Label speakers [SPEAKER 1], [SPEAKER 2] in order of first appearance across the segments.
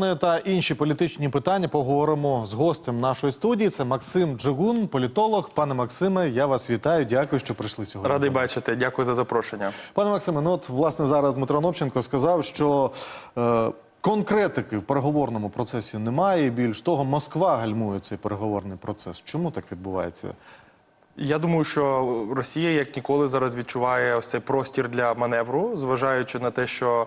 [SPEAKER 1] Та інші політичні питання поговоримо з гостем нашої студії. Це Максим Джигун, політолог. Пане Максиме, я вас вітаю. Дякую, що прийшли сьогодні.
[SPEAKER 2] Радий бачити. Дякую за запрошення.
[SPEAKER 1] Пане Максиме, ну от власне зараз Дмитро Новченко сказав, що е, конкретики в переговорному процесі немає. Більш того, Москва гальмує цей переговорний процес. Чому так відбувається?
[SPEAKER 2] Я думаю, що Росія як ніколи зараз відчуває ось цей простір для маневру, зважаючи на те, що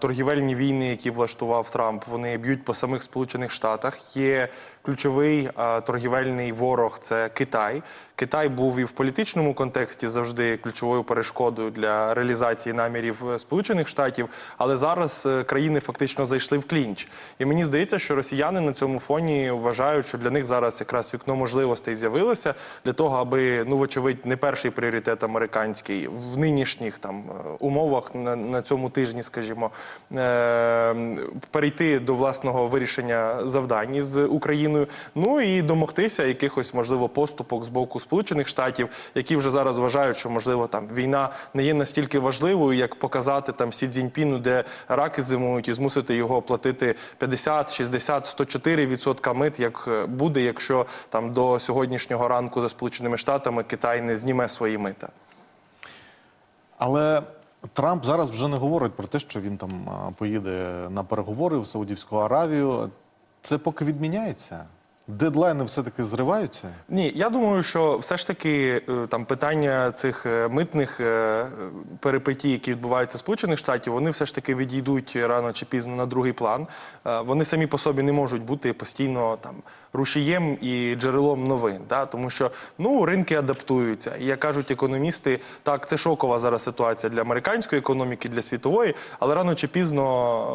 [SPEAKER 2] торгівельні війни, які влаштував Трамп, вони б'ють по самих Сполучених Штатах. Є ключовий торгівельний ворог це Китай. Китай був і в політичному контексті завжди ключовою перешкодою для реалізації намірів е, Сполучених Штатів, але зараз е, країни фактично зайшли в клінч. І мені здається, що росіяни на цьому фоні вважають, що для них зараз якраз вікно можливостей з'явилося для того, аби ну вочевидь не перший пріоритет американський в нинішніх там е, умовах на, на цьому тижні, скажімо, е- перейти до власного вирішення завдань із Україною. Ну і домогтися якихось можливо поступок з боку Сполучених Штатів, які вже зараз вважають, що можливо там війна не є настільки важливою, як показати там Сі Цзіньпіну, де раки зимують, і змусити його платити 50, 60, 104 відсотка мит, як е, буде, якщо там до сьогоднішнього ранку за Сполученими Штатами Китай не зніме свої мита.
[SPEAKER 1] Але Трамп зараз вже не говорить про те, що він там поїде на переговори в Саудівську Аравію. Це поки відміняється. Дедлайни все-таки зриваються.
[SPEAKER 2] Ні, я думаю, що все ж таки е, там питання цих е, митних е, перипетій, які відбуваються в Сполучених Штатів, вони все ж таки відійдуть рано чи пізно на другий план. Вони самі по собі не можуть бути постійно там рушієм і джерелом новин, да? тому що ну ринки адаптуються. І як кажуть економісти, так це шокова зараз ситуація для американської економіки, для світової, але рано чи пізно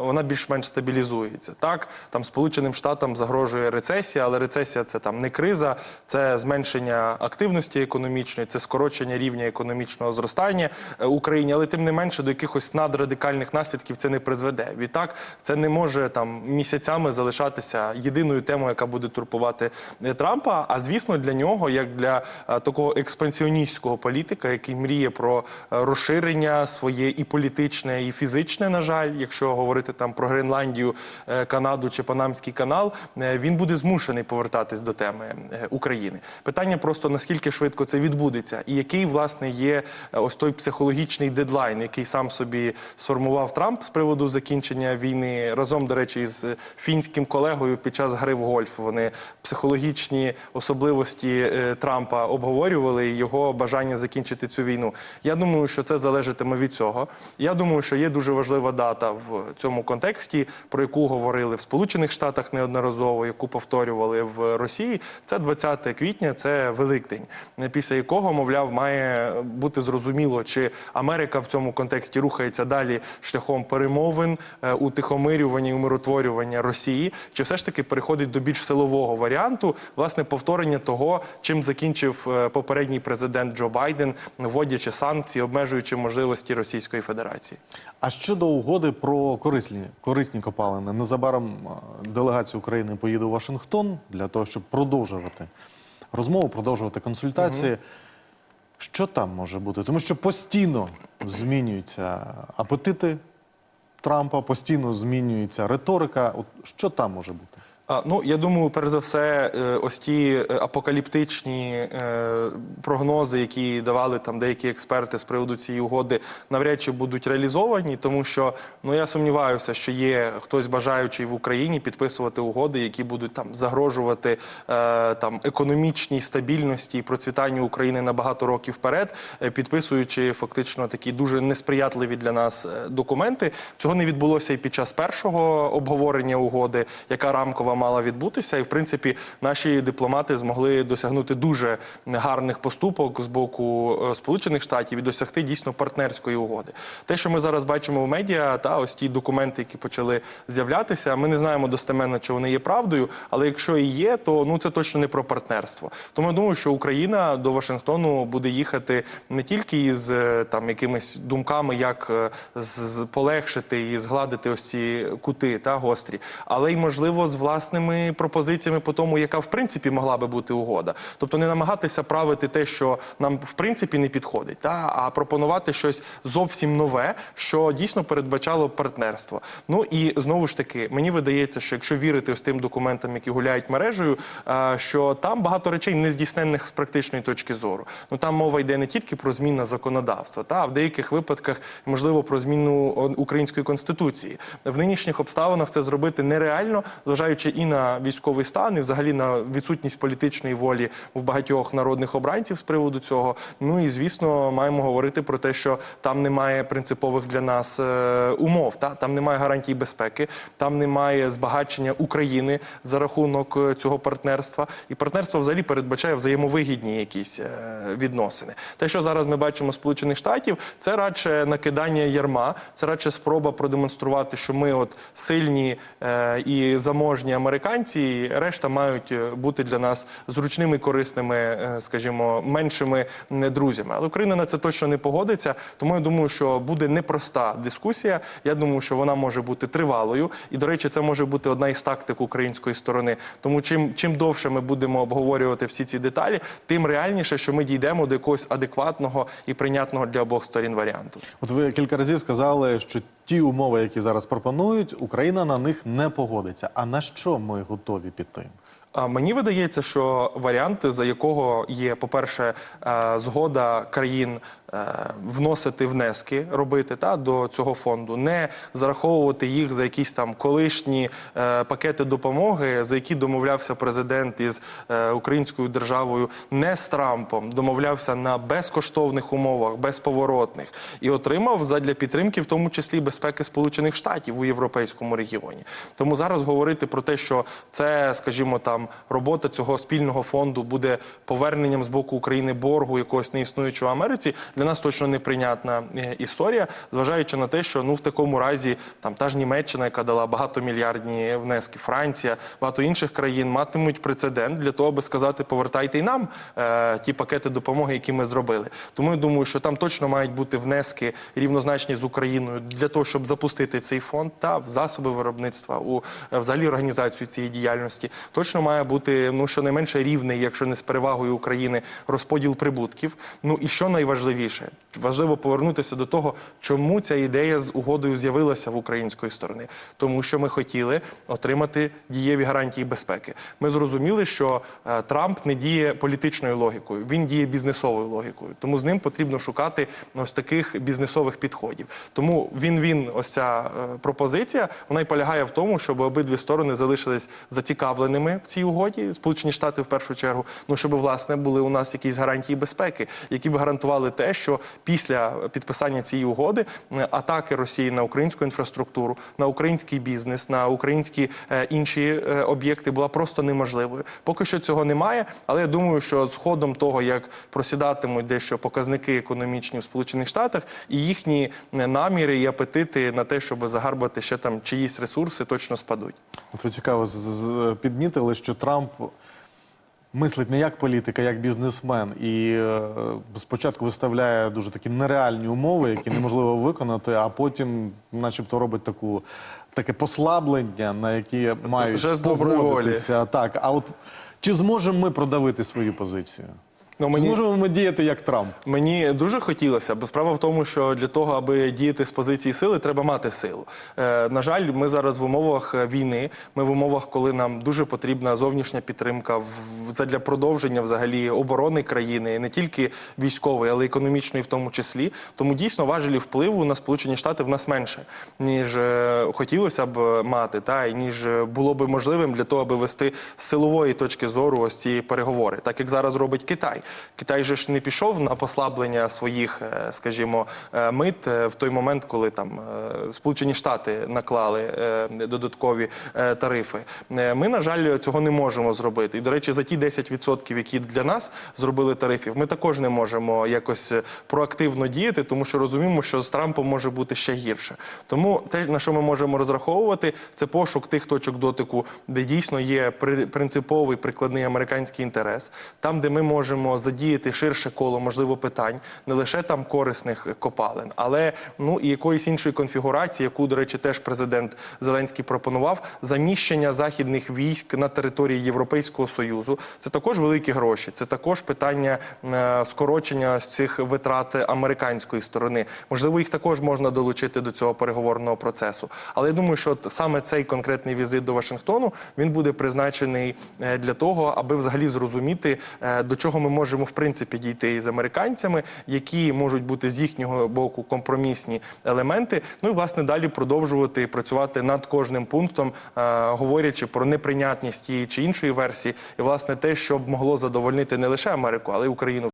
[SPEAKER 2] вона більш-менш стабілізується. Так там Сполученим Штатам загрожує рецесія, але рецесія це там не криза, це зменшення активності економічної, це скорочення рівня економічного зростання е, Україні, але тим не менше до якихось надрадикальних наслідків це не призведе. Відтак це не може там місяцями залишатися єдиною темою, яка буде турбувати е, Трампа. А звісно, для нього, як для е, такого експансіоністського політика, який мріє про е, розширення своє і політичне, і фізичне, на жаль, якщо говорити там про Гренландію, Канаду чи Панамський канал, він буде змушений повертатись до теми України. Питання просто наскільки швидко це відбудеться, і який власне є ось той психологічний дедлайн, який сам собі сформував Трамп з приводу закінчення війни разом, до речі, з фінським колегою під час гри в гольф. Вони психологічні особливості е, Трампа обговорювали його бажання закінчити цю війну. Я думаю, що це залежатиме від цього. Я думаю, що є дуже важлива дата в цьому контексті, про яку говорили в Сполучених Штатах неодноразово, яку повторювали в Росії. Це 20 квітня, це Великдень, після якого, мовляв, має бути зрозуміло, чи Америка в цьому контексті рухається далі шляхом перемовин, е, утихомирювання і умиротворювання Росії, чи все ж таки переходить до більш силового варіанту, власне, повторення того, чим закінчив е, попередній президент Джо Байден, вводячи санкції, обмежуючи можливості Російської Федерації.
[SPEAKER 1] А щодо угоди про корисні, корисні копалини, незабаром делегація України поїде у Вашингтон для того, щоб продовжувати розмову, продовжувати консультації. Що там може бути? Тому що постійно змінюються апетити Трампа, постійно змінюється риторика. От що там може бути?
[SPEAKER 2] Ну, я думаю, перш за все, е, ось ті е, апокаліптичні е, прогнози, які давали там деякі експерти з приводу цієї угоди, навряд чи будуть реалізовані, тому що ну я сумніваюся, що є хтось бажаючий в Україні підписувати угоди, які будуть там загрожувати там економічній стабільності і процвітанню України на багато років вперед, підписуючи фактично такі дуже несприятливі для нас документи. Цього не відбулося і під час першого обговорення угоди, яка рамкова мала відбутися, і в принципі наші дипломати змогли досягнути дуже гарних поступок з боку е, Сполучених Штатів і досягти дійсно партнерської угоди. Те, що ми зараз бачимо в медіа, та ось ті документи, які почали з'являтися, ми не знаємо достеменно, чи вони є правдою, але якщо і є, то ну це точно не про партнерство. Тому я думаю, що Україна до Вашингтону буде їхати не тільки із е, там якимись думками, як е, з- з- полегшити і згладити ось ці кути та гострі, але й можливо з власним власними пропозиціями по тому, яка в принципі могла би бути угода. Тобто не намагатися правити те, що нам в принципі не підходить, та а пропонувати щось зовсім нове, що дійсно передбачало партнерство. Ну і знову ж таки, мені видається, що якщо вірити ось тим документам, які гуляють мережею, е, що там багато речей не здійсненних з практичної точки зору. Ну там мова йде не тільки про зміну законодавства, та в деяких випадках можливо про зміну української конституції. В нинішніх обставинах це зробити нереально, зважаючи і на військовий стан, і взагалі на відсутність політичної волі в багатьох народних обранців з приводу цього. Ну і звісно, маємо говорити про те, що там немає принципових для нас е, умов. Та там немає гарантій безпеки, там немає збагачення України за рахунок е, цього партнерства. І партнерство взагалі передбачає взаємовигідні якісь е, відносини. Те, що зараз ми бачимо Сполучених Штатів, це радше накидання ярма, це радше спроба продемонструвати, що ми от сильні і заможні американці, і решта мають е, бути для нас зручними, корисними, е, скажімо, меншими друзями. Але Україна на це точно не погодиться. Тому я думаю, що буде непроста дискусія. Я думаю, що вона може бути тривалою. І, до речі, це може бути одна із тактик української сторони. Тому чим, чим довше ми будемо обговорювати всі ці деталі, тим реальніше, що ми дійдемо до якогось адекватного і прийнятного для обох сторін варіанту.
[SPEAKER 1] От ви кілька разів сказали, що ті умови, які зараз пропонують, Україна на них не погодиться. А на що ми готові піти?
[SPEAKER 2] Мені видається, що варіант, за якого є, по-перше, е, згода країн вносити внески, робити та до цього фонду, не зараховувати їх за якісь там колишні е, пакети допомоги, за які домовлявся президент із е, українською державою, не з Трампом, домовлявся на безкоштовних умовах, безповоротних, і отримав задля підтримки, в тому числі безпеки Сполучених Штатів у європейському регіоні. Тому зараз говорити про те, що це, скажімо, там робота цього спільного фонду буде поверненням з боку України боргу якогось неіснуючого Америці, для нас точно неприйнятна е, історія, зважаючи на те, що ну в такому разі там та ж Німеччина, яка дала багатомільярдні внески, Франція, багато інших країн матимуть прецедент для того, аби сказати, повертайте й нам е, ті пакети допомоги, які ми зробили. Тому я думаю, що там точно мають бути внески рівнозначні з Україною для того, щоб запустити цей фонд та в засоби виробництва у е, взагалі організацію цієї діяльності. Точно має бути ну щонайменше рівний, якщо не з перевагою України, розподіл прибутків. Ну і що найважливіше, важливо повернутися до того, чому ця ідея з угодою з'явилася в української сторони, тому що ми хотіли отримати дієві гарантії безпеки. Ми зрозуміли, що е, Трамп не діє політичною логікою, він діє бізнесовою логікою. Тому з ним потрібно шукати ось таких бізнесових підходів. Тому він він ось ця е, пропозиція, вона й полягає в тому, щоб обидві сторони залишились зацікавленими в цій угоді, Сполучені Штати в першу чергу. Ну щоб власне були у нас якісь гарантії безпеки, які б гарантували те, що після підписання цієї угоди атаки Росії на українську інфраструктуру, на український бізнес, на українські е, інші е, об'єкти була просто неможливою. Поки що цього немає, але я думаю, що з ходом того, як просідатимуть дещо показники економічні в Сполучених Штатах, і їхні наміри і апетити на те, щоб загарбати ще там чиїсь ресурси, точно спадуть.
[SPEAKER 1] От ви цікаво підмітили, що Трамп мислить не як політик, а як бізнесмен. І е, спочатку виставляє дуже такі нереальні умови, які неможливо виконати, а потім, начебто, робить таку. Таке послаблення, на які мають
[SPEAKER 2] Жест доброї волі.
[SPEAKER 1] погодитися. Так, а от чи зможемо ми продавити свою позицію?
[SPEAKER 2] Ну, мені-
[SPEAKER 1] зможемо ми діяти як Трамп?
[SPEAKER 2] Мені дуже хотілося, бо справа в тому, що для того, аби діяти з позиції сили, треба мати силу. Е, на жаль, ми зараз в умовах е, війни. Ми в умовах, коли нам дуже потрібна зовнішня підтримка в для продовження взагалі оборони країни, не тільки військової, але й економічної, в тому числі. Тому дійсно важелі впливу на Сполучені Штати в нас менше, ніж е, хотілося б мати, та і ніж було би можливим для того, аби вести з силової точки зору ось ці переговори, так як зараз робить Китай. Китай же ж не пішов на послаблення своїх, е, скажімо, е, мит е, в той момент, коли там Сполучені Штати наклали додаткові тарифи. Ми, на жаль, цього не можемо зробити. І, до речі, за ті 10%, які для нас зробили тарифів, ми також не можемо якось проактивно діяти, тому що розуміємо, що з Трампом може бути ще гірше. Тому те, на що ми можемо розраховувати, це пошук тих точок дотику, де дійсно є при- принциповий прикладний американський інтерес, там, де ми можемо задіяти ширше коло можливо питань, не лише там корисних копалин, але ну і якоїсь іншої конфігурації, яку, до речі, теж президент Зеленський пропонував, заміщення західних військ на території Європейського союзу. Це також великі гроші. Це також питання е, скорочення цих витрат американської сторони. Можливо, їх також можна долучити до цього переговорного процесу. Але я думаю, що от саме цей конкретний візит до Вашингтону він буде призначений е, для того, аби взагалі зрозуміти, е, до чого ми можемо в принципі дійти із американцями, які можуть бути з їхнього боку компромісні елементи. Ну і власне далі продовжувати працювати над кожним пунктом, е, говорячи про неприйнятність тієї чи іншої версії, і власне те, що б могло задовольнити не лише Америку, але й Україну.